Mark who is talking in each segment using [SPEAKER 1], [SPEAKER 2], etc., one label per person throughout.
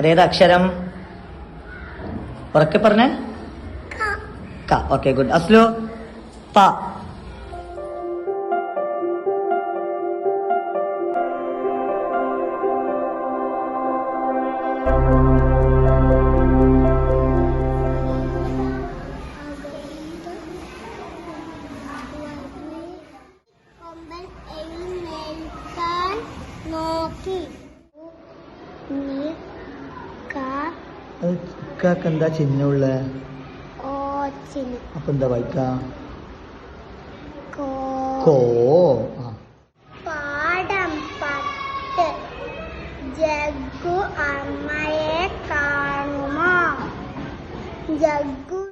[SPEAKER 1] അതേത് അക്ഷരം ഉറക്കെ പറഞ്ഞേ? ക. Okay good. അസ്ലു പ. ഇക്കാക്ക് എന്താ ചിഹ്നമുള്ള അപ്പൊ എന്താ വായിക്ക?
[SPEAKER 2] കോ. പാഠം പത്ത്. ജഗ്ഗു അമ്മയെ കാണുമോ? ജഗ്ഗു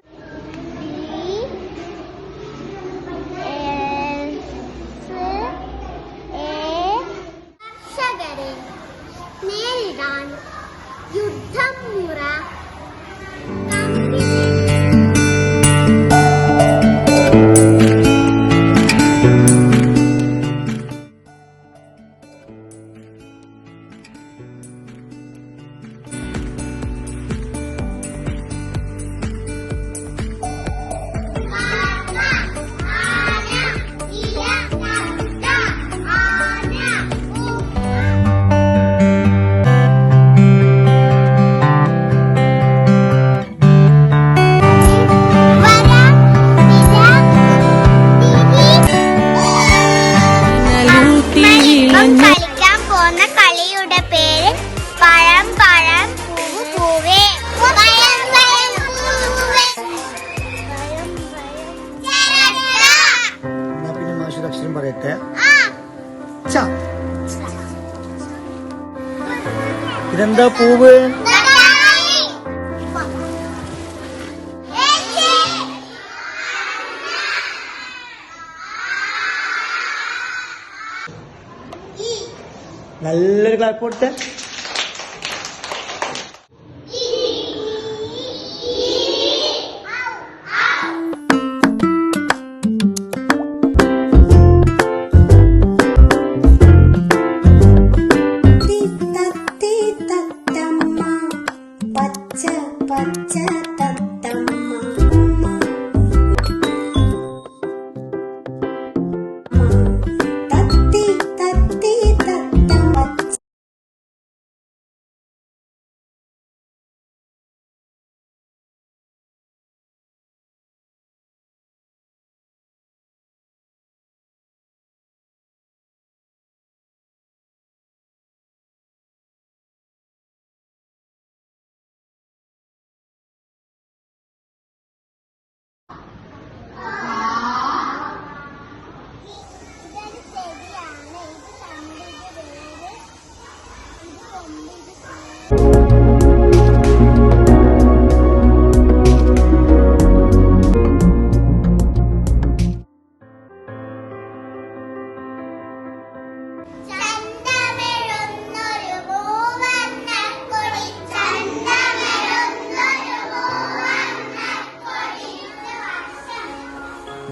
[SPEAKER 1] ഇതെന്താ പൂവ്
[SPEAKER 2] തക്കാളി ഏച്ചി ഈ
[SPEAKER 1] നല്ലൊരു ക്ലാപ്പ് കൊടുത്തേ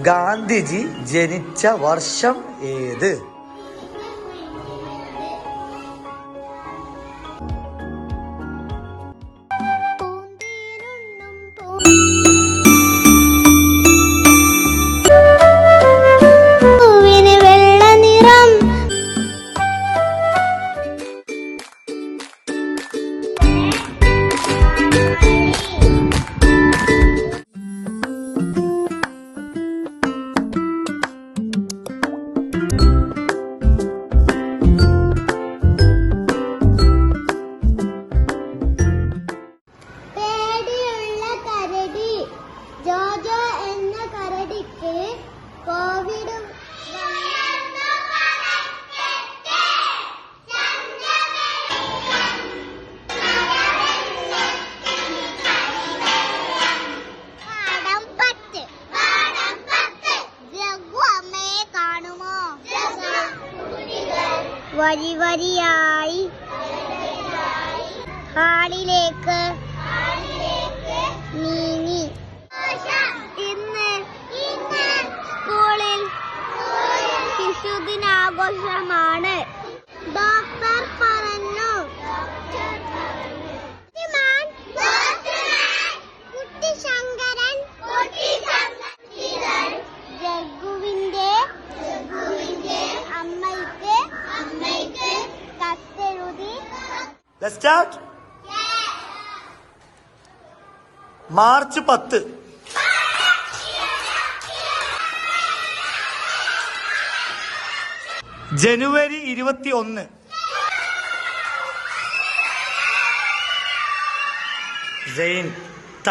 [SPEAKER 1] ഗാന്ധിജി ജനിച്ച വർഷം ഏത്?
[SPEAKER 2] വരി വരിയായി ഹാളിലേക്ക് നീങ്ങി. ഇന്ന് സ്കൂളിൽ ശിശുദിനാഘോഷമാണ്. ഡോക്ടർ പറഞ്ഞു.
[SPEAKER 1] കുട്ടി ശങ്ക സ്റ്റാർട്ട് മാർച്ച് പത്ത്. ജനുവരി ഇരുപത്തി ഒന്ന് സെയിൻ ത.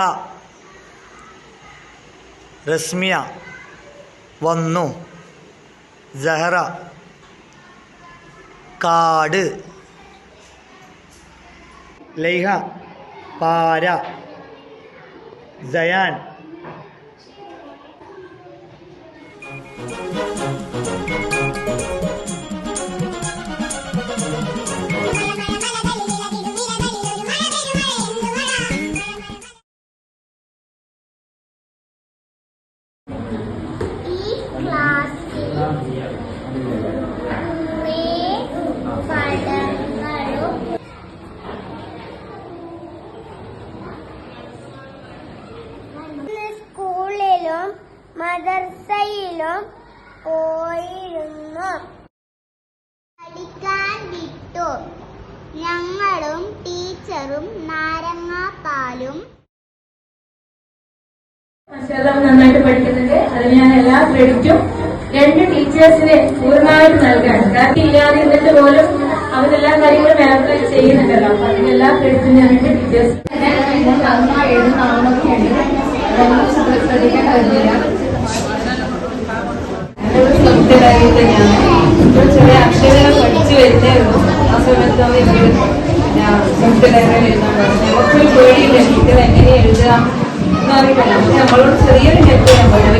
[SPEAKER 1] റസ്മിയ വന്നു. സഹറ കാട്.
[SPEAKER 2] Leyha Para Zayan class में पढ़ा മദർസയിലും പോയിരുന്നു. പഠിക്കാൻ വിട്ടു. ഞങ്ങളും ടീച്ചറും നാരങ്ങാപ്പാലും.
[SPEAKER 3] മാഷാഅല്ലാഹ് നന്നായിട്ട് പഠിക്കുന്നുണ്ട്. അതിന് ഞാൻ എല്ലാ ക്രെഡിറ്റും രണ്ട് ടീച്ചേഴ്സിനെ പൂർണമായിട്ട് നൽകാണ് കാരണം ഇല്ലാതെ ഇരുന്നിട്ട് പോലും അവരെല്ലാ കാര്യങ്ങളും വേറെ ചെയ്യുന്നുണ്ടല്ലോ. അപ്പൊ അതിന് എല്ലാ ക്രെഡിറ്റും ഞാൻ രണ്ട് ടീച്ചേഴ്സ് ശ്രദ്ധരായിട്ട് ഞാൻ ചെറിയ അക്ഷരങ്ങൾ പഠിച്ചു വരുന്നേ ഉള്ളൂ എനിക്ക് ശ്രദ്ധരായിട്ട് എഴുതാൻ പറ്റുന്നത് നമുക്കൊരു പേടിയില്ല കുട്ടികൾ എങ്ങനെ എഴുതാം എന്നറിയില്ല. നമ്മളോട് ചെറിയൊരു ഹെൽപ്പ് ചെയ്യാൻ പറ്റും.